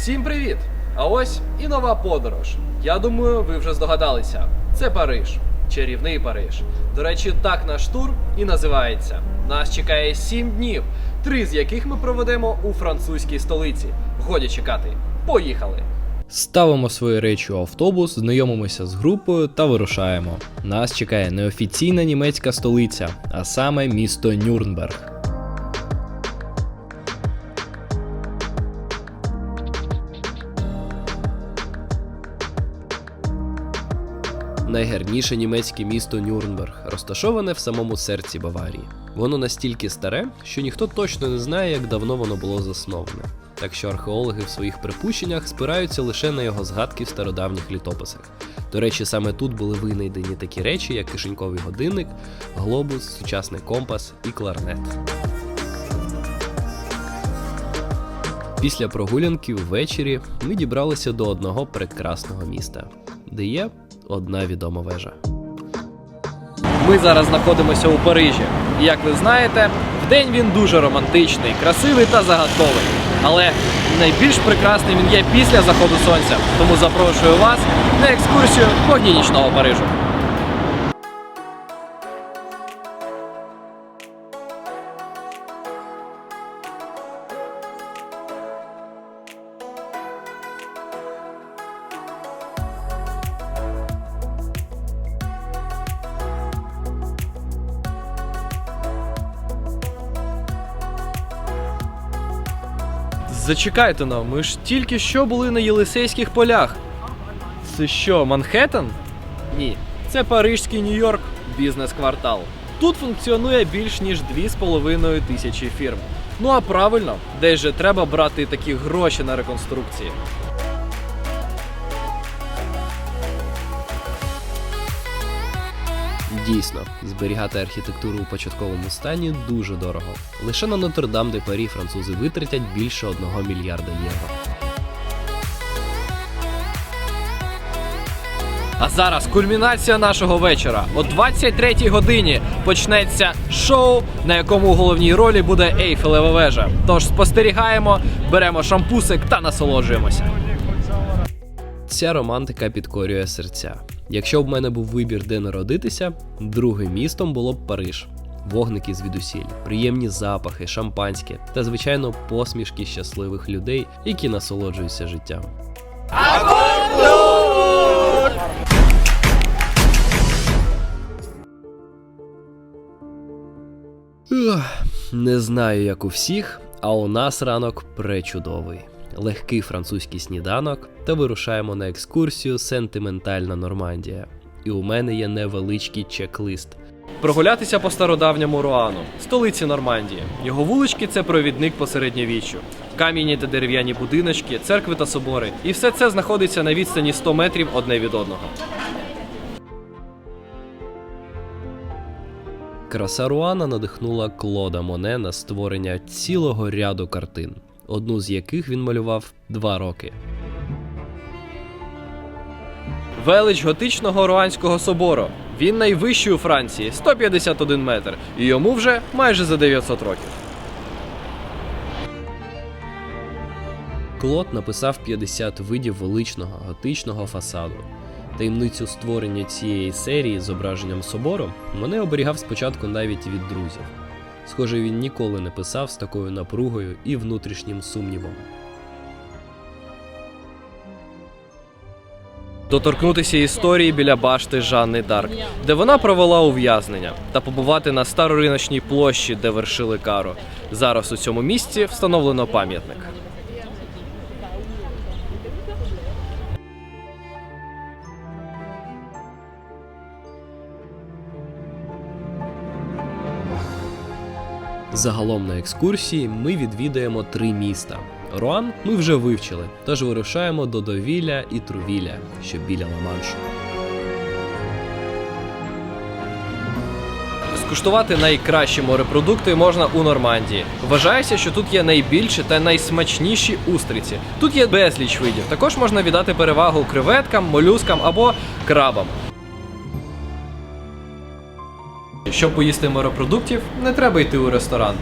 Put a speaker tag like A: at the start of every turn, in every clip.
A: Всім привіт! А ось і нова подорож. Я думаю, ви вже здогадалися. Це Париж, чарівний Париж. До речі, так наш тур і називається. Нас чекає 7 днів, три з яких ми проведемо у французькій столиці. Годі чекати. Поїхали!
B: Ставимо свої речі у автобус, знайомимося з групою та вирушаємо. Нас чекає неофіційна німецька столиця, а саме місто Нюрнберг. Найгарніше німецьке місто Нюрнберг розташоване в самому серці Баварії. Воно настільки старе, що ніхто точно не знає, як давно воно було засноване. Так що археологи в своїх припущеннях спираються лише на його згадки в стародавніх літописах. До речі, саме тут були винайдені такі речі, як кишеньковий годинник, глобус, сучасний компас і кларнет. Після прогулянки ввечері ми дібралися до одного прекрасного міста, де є одна відома вежа.
A: Ми зараз знаходимося у Парижі. І як ви знаєте, вдень він дуже романтичний, красивий та загадковий. Але найбільш прекрасним він є після заходу сонця. Тому запрошую вас на екскурсію по Парижу. Зачекайте на, ми ж тільки що були на Єлисейських полях. Це що, Манхеттен? Ні, це Парижський Нью-Йорк, бізнес-квартал. Тут функціонує більш ніж 2,5 тисячі фірм. Ну а правильно, де ж треба брати такі гроші на реконструкції.
B: Дійсно, зберігати архітектуру у початковому стані дуже дорого. Лише на Нотр-Дам де Парі французи витратять більше 1 мільярда євро.
A: А зараз кульмінація нашого вечора. О 23-й годині почнеться шоу, на якому у головній ролі буде Ейфелева вежа. Тож спостерігаємо, беремо шампусик та насолоджуємося.
B: Ця романтика підкорює серця. Якщо б в мене був вибір, де народитися, другим містом було б Париж. Вогники звідусіль, приємні запахи, шампанське та, звичайно, посмішки щасливих людей, які насолоджуються життям. Не знаю, як у всіх, а у нас ранок пречудовий. Легкий французький сніданок, та вирушаємо на екскурсію Сентиментальна Нормандія. І у мене є невеличкий чек-лист.
A: Прогулятися по стародавньому Руану, столиці Нормандії. Його вулички це провідник по середньовіччю. Кам'яні та дерев'яні будиночки, церкви та собори. І все це знаходиться на відстані 100 метрів одне від одного.
B: Краса Руана надихнула Клода Моне на створення цілого ряду картин, одну з яких він малював два роки.
A: Велич готичного Руанського собору. Він найвищий у Франції 151 метр, і йому вже майже за 900 років.
B: Клод написав 50 видів величного готичного фасаду. Таємницю створення цієї серії з зображенням собору мене оберігав спочатку навіть від друзів. Схоже, він ніколи не писав з такою напругою і внутрішнім сумнівом.
A: Доторкнутися історії біля башти Жанни Дарк, де вона провела ув'язнення, та побувати на старориночній площі, де вершили кару. Зараз у цьому місці встановлено пам'ятник.
B: Загалом на екскурсії ми відвідаємо три міста. Руан ми вже вивчили, тож вирушаємо до Довіля і Трувіля, що біля Ла-Маншу.
A: Скуштувати найкращі морепродукти можна у Нормандії. Вважається, що тут є найбільші та найсмачніші устриці. Тут є безліч видів. Також можна віддати перевагу креветкам, молюскам або крабам. Щоб поїсти морепродуктів, не треба йти у ресторан.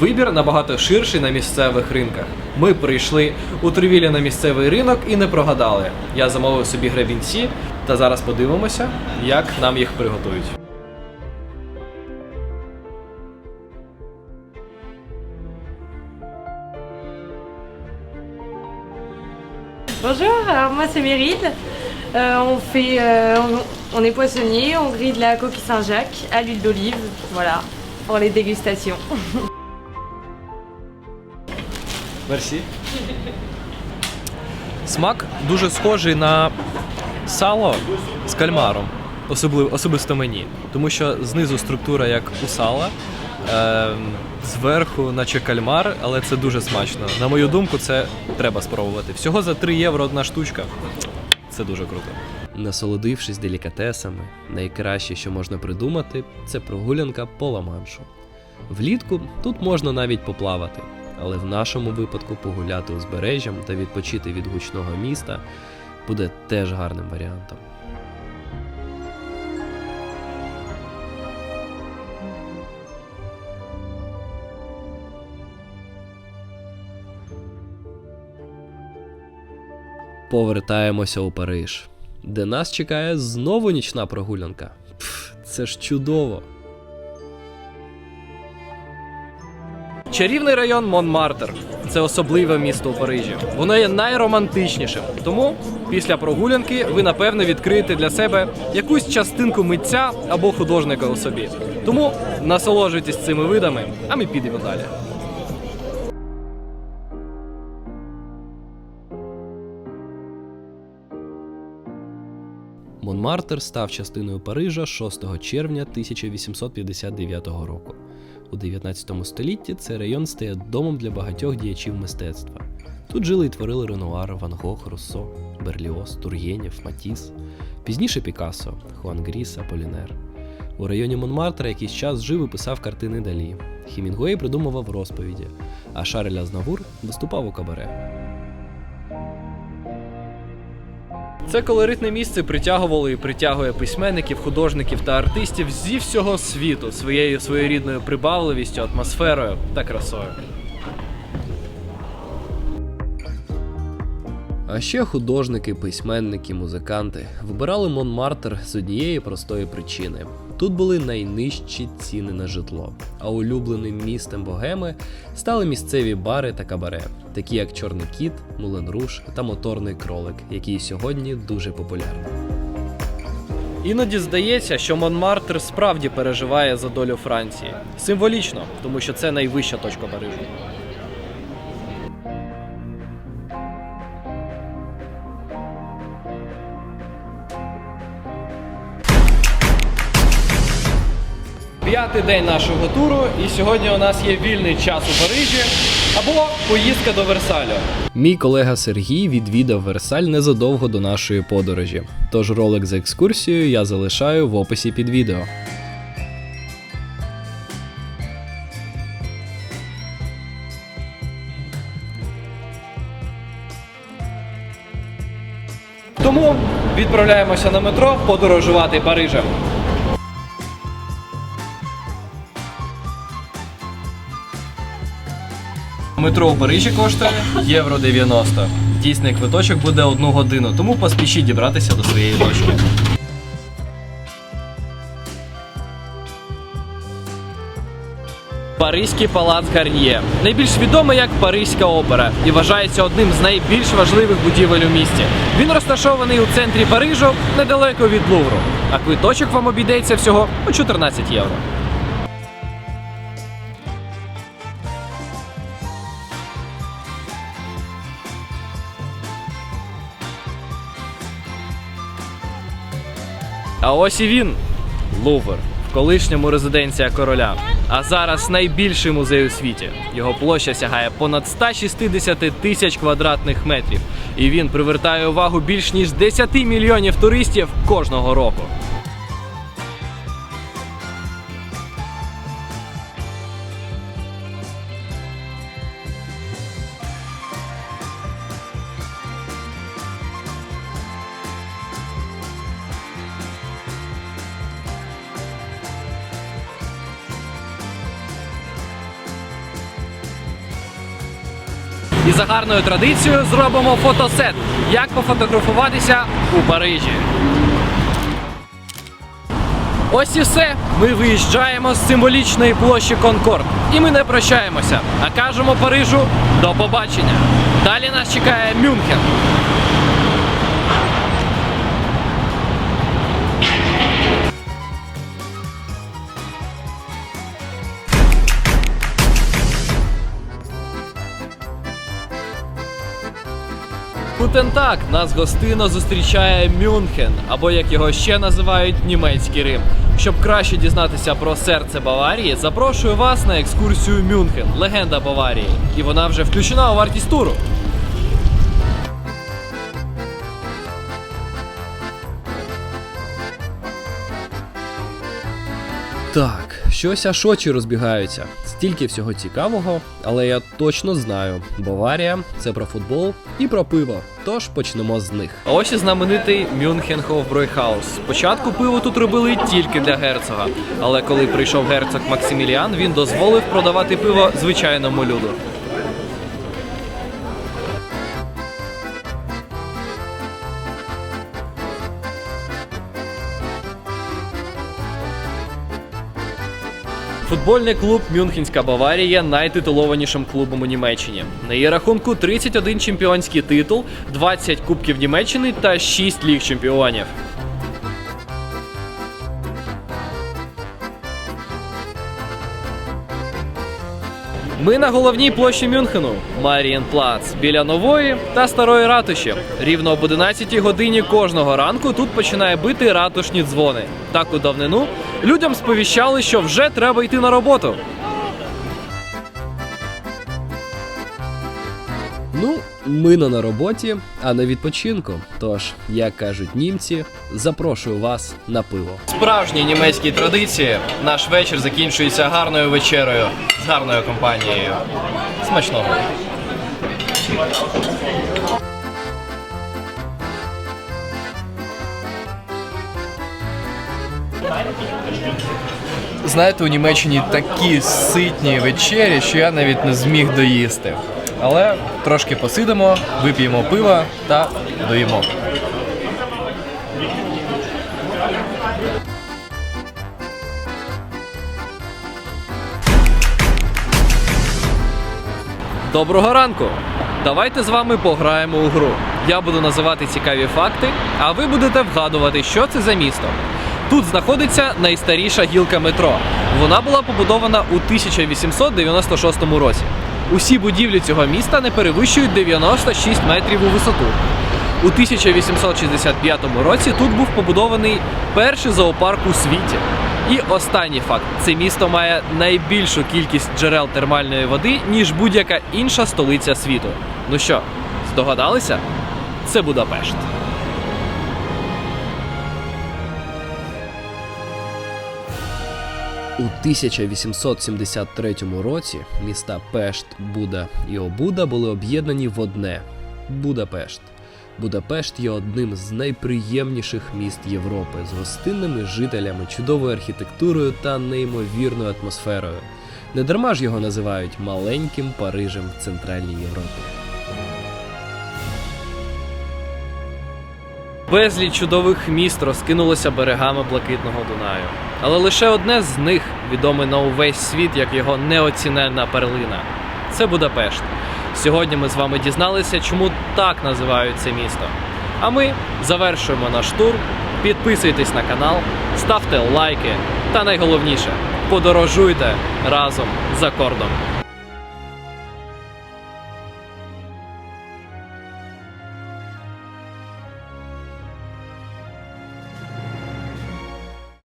A: Вибір набагато ширший на місцевих ринках. Ми прийшли у Тревілі на місцевий ринок і не прогадали. Я замовив собі гребінці, та зараз подивимося, як нам їх приготують.
C: Bonjour, alors moi c'est Meryl. Euh, on fait, euh, on est poissonnier, on grille de la coquille Saint-Jacques à l'huile d'olive, voilà, pour les dégustations.
A: Мерсі. Смак дуже схожий на сало з кальмаром, особливо, особисто мені. Тому що знизу структура як у сала, е, зверху, наче кальмар, але це дуже смачно. На мою думку, це треба спробувати. Всього за 3 євро одна штучка. Це дуже круто.
B: Насолодившись делікатесами, найкраще, що можна придумати, це прогулянка по Ла-Маншу. Влітку тут можна навіть поплавати, але в нашому випадку погуляти узбережжям та відпочити від гучного міста буде теж гарним варіантом. Повертаємося у Париж, де нас чекає знову нічна прогулянка. Пф, це ж чудово!
A: Чарівний район Монмартр це особливе місто у Парижі. Воно є найромантичнішим. Тому після прогулянки ви напевне відкриєте для себе якусь частинку митця або художника у собі. Тому насолоджуйтесь цими видами, а ми підемо далі.
B: Монмартр став частиною Парижа 6 червня 1859 року. У 19 столітті цей район стає домом для багатьох діячів мистецтва. Тут жили і творили Ренуар, Ван Гог, Руссо, Берліоз, Тургенєв, Матіс, пізніше Пікассо, Хуан Гріс, Аполінер. У районі Монмартра якийсь час жив і писав картини Далі. Хімінгуей придумував розповіді, а Шарль Азнавур виступав у кабаре.
A: Це колоритне місце притягувало і притягує письменників, художників та артистів зі всього світу своєю своєрідною прибавливістю, атмосферою та красою.
B: А ще художники, письменники, музиканти вибирали Монмартр з однієї простої причини: тут були найнижчі ціни на житло, а улюбленим містом богеми стали місцеві бари та кабаре, такі як Чорний кіт, Мулен Руш та моторний кролик, які сьогодні дуже популярні.
A: Іноді здається, що Монмартр справді переживає за долю Франції. Символічно, тому що це найвища точка Парижу. П'ятий день нашого туру, і сьогодні у нас є вільний час у Парижі або поїздка до Версалю.
B: Мій колега Сергій відвідав Версаль незадовго до нашої подорожі. Тож ролик з екскурсією я залишаю в описі під відео.
A: Тому відправляємося на метро подорожувати Парижем. Метро у Парижі коштує євро 90. Дійсний квиточок буде одну годину, тому поспішіть дібратися до своєї точки. Паризький палац Гарньє найбільш відомий як Паризька опера і вважається одним з найбільш важливих будівель у місті. Він розташований у центрі Парижу недалеко від Лувру, а квиточок вам обійдеться всього у 14 євро. А ось і він Лувр, в колишньому резиденція короля. А зараз найбільший музей у світі. Його площа сягає понад 160 тисяч квадратних метрів, і він привертає увагу більш ніж 10 мільйонів туристів кожного року. За гарною традицією зробимо фотосет, як пофотографуватися у Парижі. Ось і все. Ми виїжджаємо з символічної площі Конкорд. І ми не прощаємося, а кажемо Парижу до побачення. Далі нас чекає Мюнхен. Так, нас гостинно зустрічає Мюнхен, або як його ще називають німецький Рим. Щоб краще дізнатися про серце Баварії, запрошую вас на екскурсію Мюнхен, легенда Баварії. І вона вже включена у вартість туру.
B: Так, щось аж очі розбігаються. Стільки всього цікавого, але я точно знаю: Баварія це про футбол і про пиво. Тож почнемо з них.
A: Ось і знаменитий Мюнхен Хофбройхаус. Спочатку пиво тут робили тільки для герцога, але коли прийшов герцог Максиміліан, він дозволив продавати пиво звичайному люду. Футбольний клуб Мюнхенська Баварія найтитулованішим клубом у Німеччині. На її рахунку 31 чемпіонський титул, 20 кубків Німеччини та 6 ліг чемпіонів. Ми на головній площі Мюнхену Марієнплац біля нової та старої ратуші. Рівно об 11 годині кожного ранку тут починає бити ратушні дзвони. Так у давнину людям сповіщали, що вже треба йти на роботу.
B: Ну, ми не на роботі, а на відпочинку. Тож, як кажуть німці, запрошую вас на пиво.
A: Справжні німецькі традиції. Наш вечір закінчується гарною вечерею з гарною компанією. Смачного.
D: Знаєте, у Німеччині такі ситні вечері, що я навіть не зміг доїсти. Але трошки посидимо, вип'ємо пива та доїмо.
A: Доброго ранку! Давайте з вами пограємо у гру. Я буду називати цікаві факти, а ви будете вгадувати, що це за місто. Тут знаходиться найстаріша гілка метро. Вона була побудована у 1896 році. Усі будівлі цього міста не перевищують 96 метрів у висоту. У 1865 році тут був побудований перший зоопарк у світі. І останній факт: це місто має найбільшу кількість джерел термальної води, ніж будь-яка інша столиця світу. Ну що, здогадалися? Це Будапешт.
B: У 1873 році міста Пешт, Буда і Обуда були об'єднані в одне Будапешт. Будапешт є одним з найприємніших міст Європи з гостинними жителями, чудовою архітектурою та неймовірною атмосферою. Недарма ж його називають маленьким Парижем в Центральній Європі.
A: Безліч чудових міст розкинулося берегами блакитного Дунаю. Але лише одне з них відоме на увесь світ як його неоціненна перлина це Будапешт. Сьогодні ми з вами дізналися, чому так називають це місто. А ми завершуємо наш тур. Підписуйтесь на канал, ставте лайки та найголовніше подорожуйте разом за кордон.